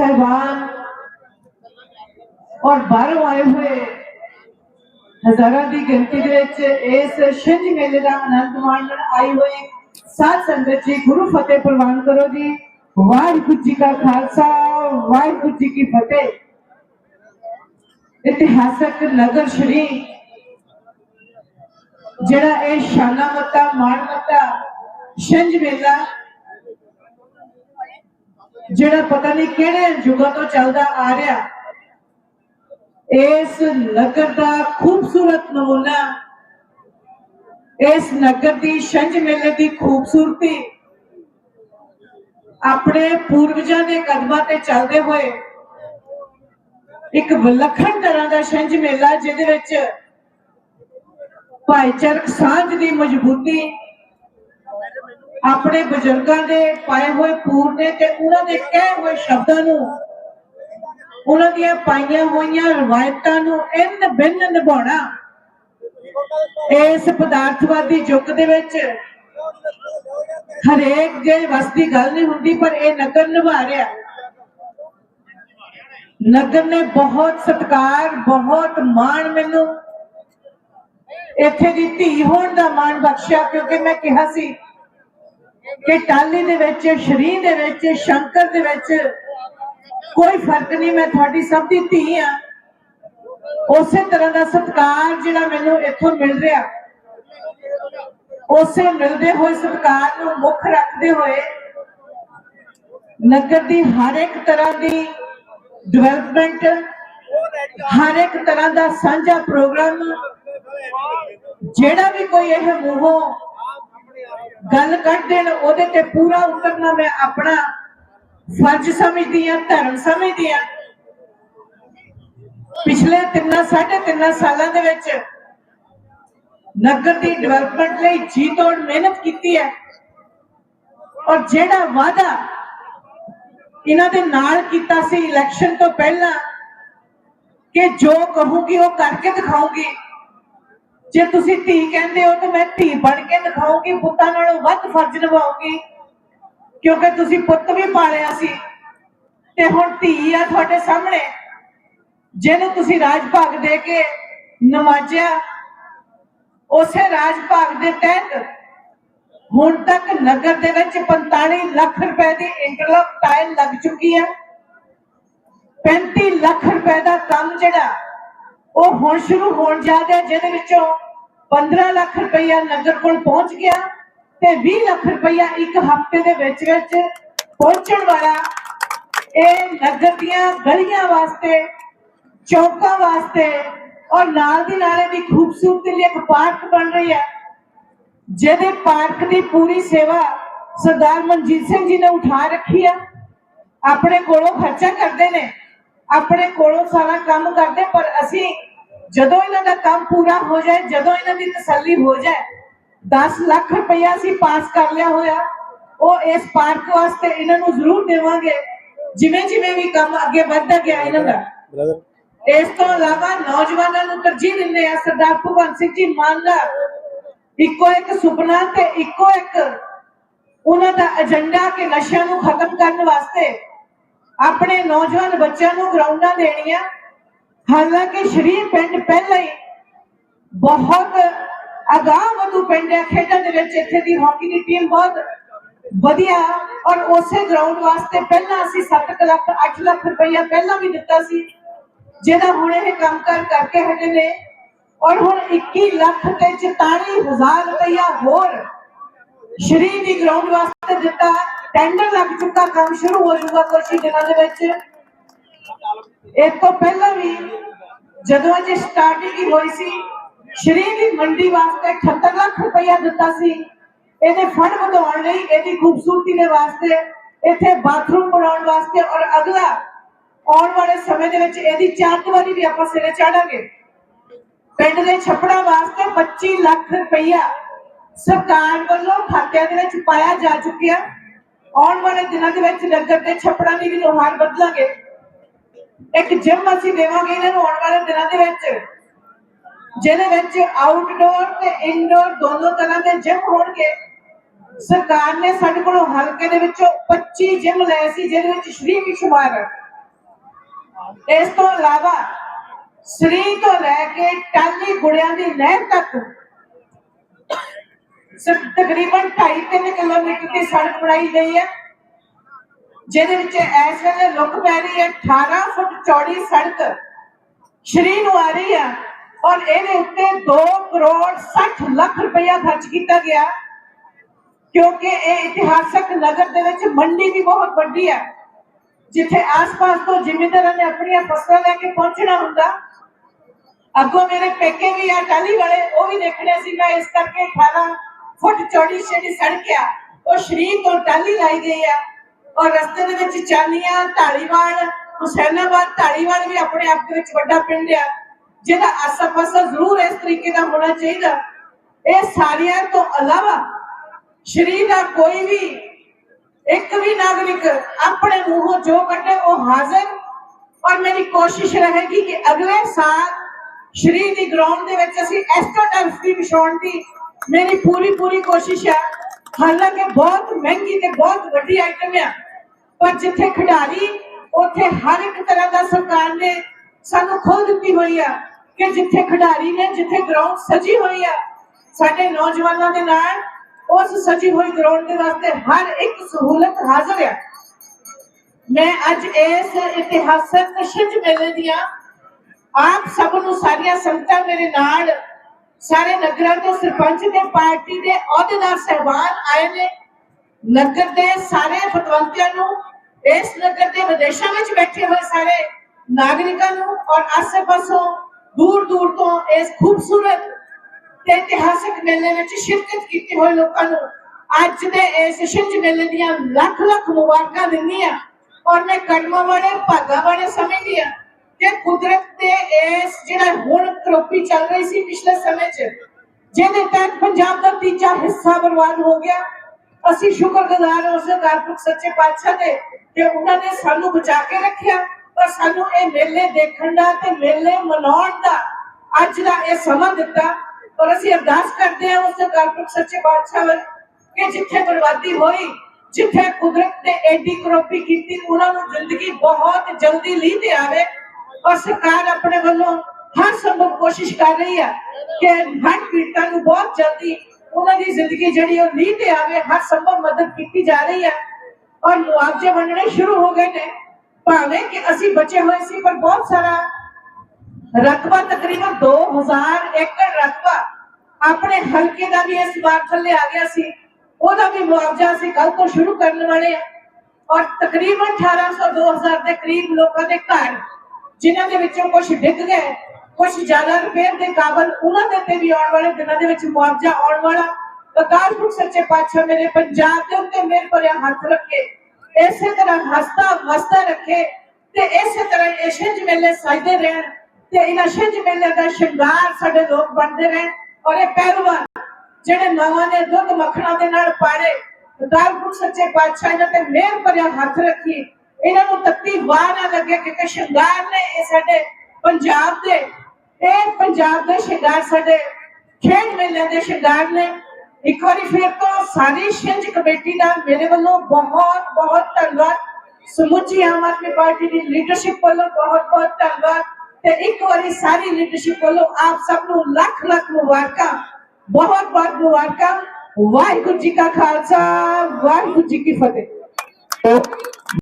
ਸਹਿਬਾਨ ਔਰ ਬਾਹਰੋਂ ਆਏ ਹੋਏ ਹਜ਼ਾਰਾਂ ਦੀ ਗਿਣਤੀ ਦੇ ਵਿੱਚ ਇਸ ਛਿੰਝ ਮੇਲੇ ਦਾ ਆਨੰਦ ਮਾਣਨ ਆਈ ਹੋਈ ਸਾਧ ਸੰਗਤ ਜੀ ਗੁਰੂ ਫਤਿਹ ਪ੍ਰਵਾਨ ਕਰੋ ਜੀ ਵਾਹਿਗੁਰੂ ਜੀ ਕਾ ਖਾਲਸਾ ਵਾਹਿਗੁਰੂ ਜੀ ਕੀ ਫਤਿਹ ਇਤਿਹਾਸਕ ਨਗਰ ਸ਼੍ਰੀ ਜਿਹੜਾ ਇਹ ਸ਼ਾਨਾ ਮੱਤਾ ਮਾਣ ਮੱਤਾ ਛਿੰਝ ਮੇਲਾ ਜਿਹੜਾ ਪਤਾ ਨਹੀਂ ਕਿਹੜੇ ਯੁਗਾਂ ਤੋਂ ਚੱਲਦਾ ਆ ਰਿਹਾ, ਇਸ ਨਗਰ ਦਾ ਖੂਬਸੂਰਤ ਨਮੂਨਾ, ਇਸ ਨਗਰ ਦੀ ਛੰਝ ਮੇਲੇ ਦੀ ਖੂਬਸੂਰਤੀ ਆਪਣੇ ਪੂਰਵਜਾਂ ਦੇ ਕਦਮਾਂ ਤੇ ਚੱਲਦੇ ਹੋਏ ਇੱਕ ਵਿਲੱਖਣ ਤਰ੍ਹਾਂ ਦਾ ਛੰਝ ਮੇਲਾ, ਜਿਹਦੇ ਵਿੱਚ ਭਾਈਚਾਰਕ ਸਾਂਝ ਦੀ ਮਜ਼ਬੂਤੀ ਆਪਣੇ ਬਜ਼ੁਰਗਾਂ ਦੇ ਪਾਏ ਹੋਏ ਪੂਰਨੇ ਤੇ ਉਹਨਾਂ ਦੇ ਕਹੇ ਹੋਏ ਸ਼ਬਦਾਂ ਨੂੰ, ਉਹਨਾਂ ਦੀਆਂ ਪਾਈਆਂ ਹੋਈਆਂ ਰਵਾਇਤਾਂ ਨੂੰ ਇਨ ਬਿੰਨ ਨਿਭਾਉਣਾ। ਇਸ ਪਦਾਰਥਵਾਦੀ ਯੁੱਗ ਦੇ ਵਿੱਚ ਹਰੇਕ ਦੇ ਵਸ ਗੱਲ ਨਹੀਂ ਹੁੰਦੀ, ਪਰ ਇਹ ਨਗਰ ਨਿਭਾ ਰਿਹਾ। ਨਗਰ ਨੇ ਬਹੁਤ ਸਤਿਕਾਰ, ਬਹੁਤ ਮਾਣ ਮੈਨੂੰ ਇੱਥੇ ਦੀ ਧੀ ਹੋਣ ਦਾ ਮਾਣ ਬਖਸ਼ਿਆ, ਕਿਉਂਕਿ ਮੈਂ ਕਿਹਾ ਸੀ ਕਿ ਟਾਲੀ ਦੇ ਵਿੱਚ ਸ਼ਰੀ ਦੇ ਵਿੱਚ, ਸ਼ੰਕਰ ਦੇ ਵਿੱਚ ਕੋਈ ਫ਼ਰਕ ਨਹੀਂ, ਮੈਂ ਤੁਹਾਡੀ ਸਭ ਦੀ ਧੀ ਆ ਉਸੇ ਤਰ੍ਹਾਂ ਦਾ ਸਤਿਕਾਰ ਜਿਹੜਾ ਮੈਨੂੰ ਇੱਥੋਂ ਮਿਲ ਰਿਹਾ। ਉਸੇ ਮਿਲਦੇ ਹੋਏ ਸਤਿਕਾਰ ਨੂੰ ਮੁੱਖ ਰੱਖਦੇ ਹੋਏ ਨਗਰ ਦੀ ਹਰ ਇੱਕ ਤਰ੍ਹਾਂ ਦੀ ਡਿਵੈਲਪਮੈਂਟ ਹਰ ਇੱਕ ਤਰ੍ਹਾਂ ਦਾ ਸਾਂਝਾ ਪ੍ਰੋਗਰਾਮ ਜਿਹੜਾ ਵੀ ਕੋਈ ਇਹ ਮੂੰਹੋਂ ਗੱਲ ਕੱਢ ਦੇਣ ਉਹਦੇ ਤੇ ਪੂਰਾ ਉਤਰਨਾ ਮੈਂ ਆਪਣਾ ਫਰਜ਼ ਸਮਝਦੀ ਆ ਧਰਮ ਸਮਝਦੀ ਆ ਪਿਛਲੇ ਤਿੰਨਾਂ, ਸਾਢੇ ਤਿੰਨਾਂ ਸਾਲਾਂ ਦੇ ਵਿੱਚ ਨਗਰ ਦੀ ਡਿਵੈਲਪਮੈਂਟ ਲਈ ਜੀ ਤੋੜ ਮਿਹਨਤ ਕੀਤੀ ਹੈ। ਔਰ ਜਿਹੜਾ ਵਾਅਦਾ ਇਹਨਾਂ ਦੇ ਨਾਲ ਕੀਤਾ ਸੀ ਇਲੈਕਸ਼ਨ ਤੋਂ ਪਹਿਲਾਂ ਕਿ ਜੋ ਕਹੂਗੀ ਉਹ ਕਰਕੇ ਦਿਖਾਉਂਗੀ ਜੇ ਤੁਸੀਂ ਧੀ ਕਹਿੰਦੇ ਹੋ ਤਾਂ ਮੈਂ ਧੀ ਬਣ ਕੇ ਦਿਖਾਉਂਗੀ, ਪੁੱਤਾਂ ਨਾਲੋਂ ਵੱਧ ਫਰਜ਼ ਨਿਭਾਉਂਗੀ। ਕਿਉਂਕਿ ਤੁਸੀਂ ਪੁੱਤ ਵੀ ਪਾਲਿਆ ਸੀ। ਤੇ ਹੁਣ ਧੀ ਆ ਤੁਹਾਡੇ ਸਾਹਮਣੇ। ਜਿਹਨੂੰ ਤੁਸੀਂ ਰਾਜ ਭਾਗ ਦੇ ਕੇ ਨਵਾਜਿਆ, ਉਸੇ ਰਾਜ ਭਾਗ ਦੇ ਤਹਿਤ ਹੁਣ ਤੱਕ ਨਗਰ ਦੇ ਵਿੱਚ 45 ਲੱਖ ਰੁਪਏ ਦੀ ਇੰਟਰਲੌਕ ਟਾਇਲ ਲੱਗ ਚੁੱਕੀ ਹੈ 35 ਲੱਖ ਰੁਪਏ ਦਾ ਕੰਮ ਜਿਹੜਾ ਉਹ ਹੁਣ ਸ਼ੁਰੂ ਹੋਣ ਜਾ ਰਿਹਾ, ਜਿਹਦੇ ਵਿੱਚੋਂ 15 ਲੱਖ ਰੁਪਈਆ ਨਗਰ ਕੋਲ ਪਹੁੰਚ ਗਿਆ ਤੇ 20 ਲੱਖ ਰੁਪਈਆ ਇੱਕ ਹਫ਼ਤੇ ਦੇ ਵਿੱਚ ਵਿੱਚ ਪਹੁੰਚਣ ਵਾਲਾ ਇਹ ਨਗਰ ਦੀਆਂ ਗਲੀਆਂ ਵਾਸਤੇ, ਚੌਕਾਂ ਵਾਸਤੇ ਔਰ ਨਾਲ ਦੀ ਨਾਲ ਇਹਦੀ ਖੂਬਸੂਰਤੀ ਲਈ ਇੱਕ ਪਾਰਕ ਬਣ ਰਹੀ ਹੈ, ਜਿਹਦੇ ਪਾਰਕ ਦੀ ਪੂਰੀ ਸੇਵਾ ਸਰਦਾਰ ਮਨਜੀਤ ਸਿੰਘ ਜੀ ਨੇ ਉਠਾ ਰੱਖੀ ਆ। ਆਪਣੇ ਕੋਲੋਂ ਖਰਚਾ ਕਰਦੇ ਨੇ, ਆਪਣੇ ਕੋਲੋਂ ਸਾਰਾ ਕੰਮ ਕਰਦੇ, ਪਰ ਅਸੀਂ ਜਦੋਂ ਇਹਨਾਂ ਦਾ ਕੰਮ ਪੂਰਾ ਹੋ ਜਾਏ ਜਦੋਂ ਇਹਨਾਂ ਦੀ ਤਸੱਲੀ ਹੋ ਜਾਏ 10 ਲੱਖ ਰੁਪਇਆ ਅਸੀਂ ਪਾਸ ਕਰ ਲਿਆ ਹੋਇਆ। ਉਹ ਇਸ ਪਾਰਕ ਵਾਸਤੇ ਇਹਨਾਂ ਨੂੰ ਜ਼ਰੂਰ ਦੇਵਾਂਗੇ। ਜਿਵੇਂ ਜਿਵੇਂ ਵੀ ਕੰਮ ਅੱਗੇ ਵੱਧਦਾ ਗਿਆ ਇਹਨਾਂ ਦਾ। ਇਸ ਤੋਂ ਇਲਾਵਾ ਨੌਜਵਾਨਾਂ ਨੂੰ ਤਰਜੀਹ ਦਿੰਦੇ ਆ ਸਰਦਾਰ ਭਗਵੰਤ ਸਿੰਘ ਜੀ ਮਾਨ ਦਾ। ਇੱਕੋ ਇੱਕ ਸੁਪਨਾ ਤੇ ਇੱਕੋ ਇੱਕ ਉਹਨਾਂ ਦਾ ਏਜੰਡਾ ਕਿ ਨਸ਼ਿਆਂ ਨੂੰ ਖਤਮ ਕਰਨ ਵਾਸਤੇ ਆਪਣੇ ਨੌਜਵਾਨ ਬੱਚਿਆਂ ਨੂੰ ਗਰਾਊਂਡਾਂ ਦੇਣੀਆਂ। ਹਾਲਾਂਕਿ ਸ਼ਰੀਰ ਪਿੰਡ ਪਹਿਲਾਂ ਹੀ ਬਹੁਤ ਅਗਾਹ ਵਧੂ ਪਿੰਡ ਹੈ ਖੇਡਾਂ ਦੇ ਵਿੱਚ ਇੱਥੇ ਦੀ ਹਾਕੀ ਦੀ ਟੀਮ ਬਹੁਤ ਵਧੀਆ। ਔਰ ਉਸੇ ਗਰਾਊਂਡ ਵਾਸਤੇ ਪਹਿਲਾਂ ਅਸੀਂ 7 ਲੱਖ 8 ਲੱਖ ਰੁਪਈਆ ਪਹਿਲਾਂ ਵੀ ਦਿੱਤਾ ਸੀ, ਜਿਹਦਾ ਹੁਣ ਇਹ ਕੰਮ ਕਰ ਕਰਕੇ ਹਟੇ ਨੇ। ਔਰ ਹੁਣ 21 ਲੱਖ ਤੇ 44000 ਰੁਪਈਆ ਹੋਰ ਸ਼੍ਰੀ ਦੀ ਗਰਾਊਂਡ ਵਾਸਤੇ ਦਿੱਤਾ। ਟੈਂਡਰ ਲੱਗ ਚੁੱਕਾ, ਕੰਮ ਸ਼ੁਰੂ ਹੋ ਜਾਊਗਾ ਕੁਝ ਹੀ ਦਿਨਾਂ ਦੇ ਵਿੱਚ। ਇਸ ਤੋਂ ਪਹਿਲਾਂ ਵੀ ਜਦੋਂ ਅਜੇ ਸਟਾਰਟਿੰਗ ਹੋਈ ਸੀ, ਸ਼੍ਰੀ ਦੀ ਮੰਡੀ ਵਾਸਤੇ 78 ਲੱਖ ਰੁਪਇਆ ਦਿੱਤਾ ਸੀ। ਇਹਦੇ ਫੰਡ ਵਧਾਉਣ ਲਈ ਇਹਦੀ ਖੂਬਸੂਰਤੀ ਦੇ ਵਾਸਤੇ ਇੱਥੇ ਬਾਥਰੂਮ ਬਣਾਉਣ ਵਾਸਤੇ ਔਰ ਅਗਲਾ ਆਉਣ ਵਾਲੇ ਸਮੇਂ ਦੇ ਵਿੱਚ ਇਹਦੀ ਚਾਰਦੀਵਾਰੀ ਵੀ ਆਪਾਂ ਸਿਰੇ ਚਾੜਾਂਗੇ। ਪਿੰਡ ਦੇ ਛੱਪੜਾਂ ਵਾਸਤੇ 25 ਲੱਖ ਰੁਪਈਆ ਸਰਕਾਰ ਵੱਲੋਂ ਖਾਤਿਆਂ ਦੇ ਵਿੱਚ ਪਾਇਆ ਜਾ ਚੁੱਕਿਆ। ਆਉਣ ਵਾਲੇ ਦਿਨਾਂ ਦੇ ਵਿੱਚ ਨਗਰ ਦੇ ਛੱਪੜਾਂ ਦੀ ਵੀ ਨੁਹਾਰ ਬਦਲਾਂਗੇ। ਇੱਕ ਜਿਮ ਅਸੀਂ ਦੇਵਾਂਗੇ ਇਹਨਾਂ ਨੂੰ ਆਉਣ ਵਾਲੇ ਦਿਨਾਂ ਦੇ ਵਿੱਚ, ਜਿਹਦੇ ਵਿੱਚ ਆਊਟਡੋਰ ਤੇ ਇਨਡੋਰ ਦੋਨੋਂ ਤਰ੍ਹਾਂ ਦੇ ਜਿਮ ਹੋਣਗੇ। ਸਰਕਾਰ ਨੇ ਸਾਡੇ ਕੋਲੋਂ ਹਲਕੇ ਦੇ ਵਿੱਚੋਂ 25 ਜਿਮ ਲਏ ਸੀ, ਜਿਹਦੇ ਵਿੱਚ ਸ਼੍ਰੀ ਵੀ ਸ਼ੁਮਾਰ ਹੈ। ਇਸ ਤੋਂ ਇਲਾਵਾ ਸ੍ਰੀ ਤੋਂ ਲੈ ਕੇ ਟਾਲੀ ਗੁੜਿਆਂ ਦੀ ਨਹਿਰ ਤੱਕ ਸਿਰਫ ਤਕਰੀਬਨ 2.5 ਕਿਲੋਮੀਟਰ ਦੀ ਸੜਕ ਬਣਾਈ ਗਈ ਹੈ। ਜਿਹਦੇ ਵਿੱਚ ਇਸ ਵੇਲੇ ਲੁੱਕ ਪੈ ਰਹੀ ਹੈ 18 ਫੁੱਟ ਚੌੜੀ ਸੜਕ ਸ਼੍ਰੀ ਨੂੰ ਆ ਰਹੀ ਹੈ ਔਰ ਇਹਦੇ ਉੱਤੇ 2 ਕਰੋੜ 60 ਲੱਖ ਰੁਪਇਆ ਖਰਚ ਕੀਤਾ ਗਿਆ, ਕਿਉਂਕਿ ਇਹ ਇਤਿਹਾਸਕ ਨਗਰ ਦੇ ਵਿੱਚ ਮੰਡੀ ਵੀ ਬਹੁਤ ਵੱਡੀ ਹੈ ਜਿੱਥੇ ਆਸ-ਪਾਸ ਤੋਂ ਜ਼ਿਮੀਂਦਾਰਾਂ ਨੇ ਆਪਣੀਆਂ ਫਸਲਾਂ ਲੈ ਕੇ ਪਹੁੰਚਣਾ ਹੁੰਦਾ। ਅੱਗੋਂ ਮੇਰੇ ਪੇਕੇ ਵੀ ਆ ਟਾਲੀ ਵਾਲੇ, ਉਹ ਵੀ ਦੇਖਣੇ ਸੀ, ਮੈਂ ਇਸ ਕਰਕੇ 18 ਫੁੱਟ ਚੌੜੀ ਜਿਹੜੀ ਸੜਕ ਆ, ਉਹ ਸ਼੍ਰੀ ਤੋਂ ਟਾਲੀ ਲਾਈ ਗਈ ਆ। ਔਰ ਰਸਤੇ ਦੇ ਵਿੱਚ ਚਾਲੀਆਂ ਢਾਲੀਵਾਲ ਹੁਸੈਨਾਬਾਦ ਢਾਲੀਵਾਲ ਵੀ ਆਪਣੇ ਆਪ ਦੇ ਵਿੱਚ ਵੱਡਾ ਪਿੰਡ ਆ। ਜਿਹਦਾ ਆਸਾ-ਪਾਸਾ ਜ਼ਰੂਰ ਇਸ ਤਰੀਕੇ ਦਾ ਹੋਣਾ ਚਾਹੀਦਾ। ਇਹ ਸਾਰਿਆਂ ਤੋਂ ਇਲਾਵਾ ਸ਼੍ਰੀ ਦਾ ਕੋਈ ਵੀ ਇੱਕ ਵੀ ਨਾਗਰਿਕ ਆਪਣੇ ਮੂੰਹੋਂ ਜੋ ਕੱਢੇ ਉਹ ਹਾਜ਼ਰ। ਔਰ ਮੇਰੀ ਕੋਸ਼ਿਸ਼ ਰਹੇਗੀ ਕਿ ਅਗਲੇ ਸਾਲ ਸਰੀਰ ਦੀ ਗਰਾਊਂਡ ਦੇ ਵਿੱਚ ਅਸੀਂ ਐਸਟੋਟਰਫ ਵੀ ਵਿਛਾਉਣ ਦੀ ਮੇਰੀ ਪੂਰੀ ਪੂਰੀ ਕੋਸ਼ਿਸ਼ ਹੈ ਹਾਲਾਂਕਿ ਬਹੁਤ ਮਹਿੰਗੀ ਤੇ ਬਹੁਤ ਵੱਡੀ ਆਈਟਮ ਹੈ ਪਰ ਜਿੱਥੇ ਖਿਡਾਰੀ, ਉੱਥੇ ਹਰ ਇੱਕ ਤਰ੍ਹਾਂ ਦਾ ਸਰਕਾਰ ਨੇ ਸਾਨੂੰ ਖੋਲ ਦਿੱਤੀ ਹੋਈ ਆ ਕਿ ਜਿੱਥੇ ਖਿਡਾਰੀ ਨੇ, ਜਿੱਥੇ ਗਰਾਊਂਡ ਸਜੀ ਹੋਈ ਆ, ਸਾਡੇ ਨੌਜਵਾਨਾਂ ਦੇ ਨਾਲ ਉਸ ਸਜੀ ਹੋਈ ਗਰਾਊਂਡ ਦੇ ਵਾਸਤੇ ਹਰ ਇੱਕ ਸਹੂਲਤ ਹਾਜ਼ਰ ਹੈ ਮੈਂ ਅੱਜ ਇਸ ਇਤਿਹਾਸਕ ਛਿੰਝ ਮੇਲੇ ਦੀਆਂ ਆਪ ਸਭ ਨੂੰ ਸਾਰੀਆਂ ਸੰਗਤਾਂ ਮੇਰੇ ਨਾਲ, ਸਾਰੇ ਨਗਰਾਂ ਤੋਂ ਸਰਪੰਚ ਤੇ ਪਾਰਟੀ ਦੇ ਅਹੁਦੇਦਾਰ ਸਹਿਬਾਨ ਆਏ ਨੇ। ਨਗਰ ਦੇ ਸਾਰੇ ਫਤਵੰਤਿਆਂ ਨੂੰ ਇਸ ਨਗਰ ਦੇ ਵਿਦੇਸ਼ਾਂ ਵਿੱਚ ਬੈਠੇ ਹੋਏ ਸਾਰੇ ਨਾਗਰਿਕਾਂ ਨੂੰ ਔਰ ਆਸ-ਪਾਸੋਂ ਦੂਰ ਦੂਰ ਤੋਂ ਇਸ ਖੂਬਸੂਰਤ ਤੇ ਇਤਿਹਾਸਕ ਮੇਲੇ ਵਿੱਚ ਸ਼ਿਰਕਤ ਕੀਤੀ ਹੋਏ ਲੋਕਾਂ ਨੂੰ ਅੱਜ ਦੇ ਇਸ ਛਿੰਝ ਮੇਲੇ ਦੀਆਂ ਲੱਖ ਲੱਖ ਮੁਬਾਰਕਾਂ ਦਿੰਦੀ ਆ ਔਰ ਮੈਂ ਕਰਮਾਂ ਵਾਲੇ, ਭਾਗਾਂ ਵਾਲੇ ਸਮਝਦੀ ਆ ਕਿ ਕੁਦਰਤ ਦੇ ਇਸ ਜਿਹੜਾ ਹੁਣ ਕਰੋਪੀ ਚੱਲ ਰਹੀ ਸੀ ਪਿਛਲੇ ਸਮੇਂ 'ਚ, ਜਿਹਦੇ ਤਹਿਤ ਪੰਜਾਬ ਦਾ ਤੀਜਾ ਹਿੱਸਾ ਬਰਬਾਦ ਹੋ ਗਿਆ। ਅਸੀਂ ਸ਼ੁਕਰਗੁਜ਼ਾਰ ਹਾਂ ਉਸ ਕਾਰਪੁਰਖ ਸੱਚੇ ਪਾਤਸ਼ਾਹ ਦੇ ਕਿ ਉਹਨਾਂ ਨੇ ਸਾਨੂੰ ਬਚਾ ਕੇ ਰੱਖਿਆ। ਔਰ ਸਾਨੂੰ ਇਹ ਮੇਲੇ ਦੇਖਣ ਦਾ ਤੇ ਮੇਲੇ ਮਨਾਉਣ ਦਾ ਅੱਜ ਦਾ ਇਹ ਸਮਾਂ ਦਿੱਤਾ। ਔਰ ਅਸੀਂ ਅਰਦਾਸ ਕਰਦੇ ਹਾਂ ਉਸ ਕਾਰਪੁਰਖ ਸੱਚੇ ਪਾਤਸ਼ਾਹ ਵੱਲ ਕਿ ਜਿੱਥੇ ਬਰਬਾਦੀ ਹੋਈ, ਜਿੱਥੇ ਕੁਦਰਤ ਨੇ ਐਡੀ ਕਰੋਪੀ ਕੀਤੀ, ਉਹਨਾਂ ਨੂੰ ਜ਼ਿੰਦਗੀ ਬਹੁਤ ਜਲਦੀ ਲੀ ਤੇ ਆਵੇ। ਔਰ ਸਰਕਾਰ ਆਪਣੇ ਵੱਲੋਂ ਹਰ ਸੰਭਵ ਕੋਸ਼ਿਸ਼ ਕਰ ਰਹੀ ਹੈ ਕਿ ਹਰ ਪੀੜਤਾਂ ਨੂੰ ਬਹੁਤ ਜਲਦੀ ਉਹਨਾਂ ਦੀ ਜ਼ਿੰਦਗੀ ਜਿਹੜੀ ਉਹ ਲੀ ਤੇ ਆਵੇ, ਹਰ ਸੰਭਵ ਮਦਦ ਕੀਤੀ ਜਾ ਰਹੀ ਹੈ। ਔਰ ਮੁਆਵਜ਼ੇ ਵੰਡਣੇ ਸ਼ੁਰੂ ਹੋ ਗਏ ਨੇ। ਭਾਵੇਂ ਕਿ ਅਸੀਂ ਬਚੇ ਹੋਏ ਸੀ, ਪਰ ਬਹੁਤ ਸਾਰਾ ਰਕਬਾ ਤਕਰੀਬਨ 2000 ਏਕੜ ਰਕਬਾ ਆਪਣੇ ਹਲਕੇ ਦਾ ਵੀ ਇਸ ਵਾਰ ਥੱਲੇ ਆ ਗਿਆ ਸੀ। ਉਹਦਾ ਵੀ ਮੁਆਵਜ਼ਾ ਅਸੀਂ ਕੱਲ ਤੋਂ ਸ਼ੁਰੂ ਕਰਨ ਵਾਲੇ ਆ ਔਰ ਤਕਰੀਬਨ 1800 2000 ਦੇ ਕਰੀਬ ਲੋਕਾਂ ਦੇ ਘਰ, ਜਿਨ੍ਹਾਂ ਦੇ ਵਿੱਚੋਂ ਕੁਝ ਡਿੱਗ ਗਏ ਕੁਝ ਜ਼ਿਆਦਾ ਰਿਪੇਅਰ ਦੇ ਕਾਬਲ ਉਹਨਾਂ ਦੇ ਤੇ ਵੀ ਆਉਣ ਵਾਲੇ ਦਿਨਾਂ ਦੇ ਵਿੱਚ ਮੁਆਵਜ਼ਾ ਆਉਣ ਵਾਲਾ ਅਕਾਲਪੁਰਖ ਸੱਚੇ ਪਾਤਸ਼ਾਹ ਮੇਰੇ ਪੰਜਾਬ ਦੇ ਉੱਤੇ ਮੇਰੇ ਭਰਿਆ ਹੱਥ ਰੱਖੇ, ਇਸੇ ਤਰ੍ਹਾਂ ਹਸਤਾ ਵਸਤਾ ਰੱਖੇ ਤੇ ਇਸੇ ਤਰ੍ਹਾਂ ਇਹ ਛਿੰਝ ਮੇਲੇ ਸਾਜਦੇ ਰਹਿਣ ਤੇ ਇਹਨਾਂ ਛਿੰਝ ਮੇਲੇ ਦਾ ਸ਼ਿੰਗਾਰ ਸਾਡੇ ਲੋਕ ਬਣਦੇ ਰਹਿਣ ਔਰ ਇਹ ਪਹਿਲਵਾਨ ਜਿਹੜੇ ਨਵਾਂ ਨੇ ਦੁੱਧ ਮੱਖਣਾ ਦੇ ਨਾਲ ਪਾੜੇ ਅਕਾਲਪੁਰਖ ਸੱਚੇ ਪਾਤਸ਼ਾਹ ਇਹਨਾਂ ਤੇ ਮਿਹਰ ਭਰਿਆ ਹੱਥ ਰੱਖੀ, ਇਹਨਾਂ ਨੂੰ ਤੱਤੀ ਵਾਹ ਨਾ ਲੱਗੇ ਕਿਉਂਕਿ ਸ਼ਿੰਗਾਰ ਨੇ ਇਹ ਸਾਡੇ ਪੰਜਾਬ ਦੇ, ਇਹ ਪੰਜਾਬ ਦੇ ਸ਼ਿੰਗਾਰ ਸਾਡੇ ਖੇਡ ਮੇਲੇ ਦੇ ਸ਼ਿੰਗਾਰ ਨੇ ਇੱਕ ਵਾਰੀ ਫਿਰ ਤੋਂ ਸਾਰੀ ਛਿੰਝ ਕਮੇਟੀ ਦਾ ਮੇਰੇ ਵੱਲੋਂ ਬਹੁਤ ਬਹੁਤ ਧੰਨਵਾਦ। ਸਮੁੱਚੀ ਆਮ ਆਦਮੀ ਪਾਰਟੀ ਦੀ ਲੀਡਰਸ਼ਿਪ ਵੱਲੋਂ ਬਹੁਤ ਬਹੁਤ ਧੰਨਵਾਦ। ਤੇ ਇੱਕ ਵਾਰੀ ਸਾਰੀ ਲੀਡਰਸ਼ਿਪ ਵੱਲੋਂ ਆਪ ਸਭ ਨੂੰ ਲੱਖ ਲੱਖ ਮੁਬਾਰਕਾਂ। ਬਹੁਤ ਬਹੁਤ ਮੁਬਾਰਕਾਂ। ਵਾਹਿਗੁਰੂ ਜੀ ਕਾ ਖਾਲਸਾ, ਵਾਹਿਗੁਰੂ ਜੀ ਕੀ ਫਤਿਹ।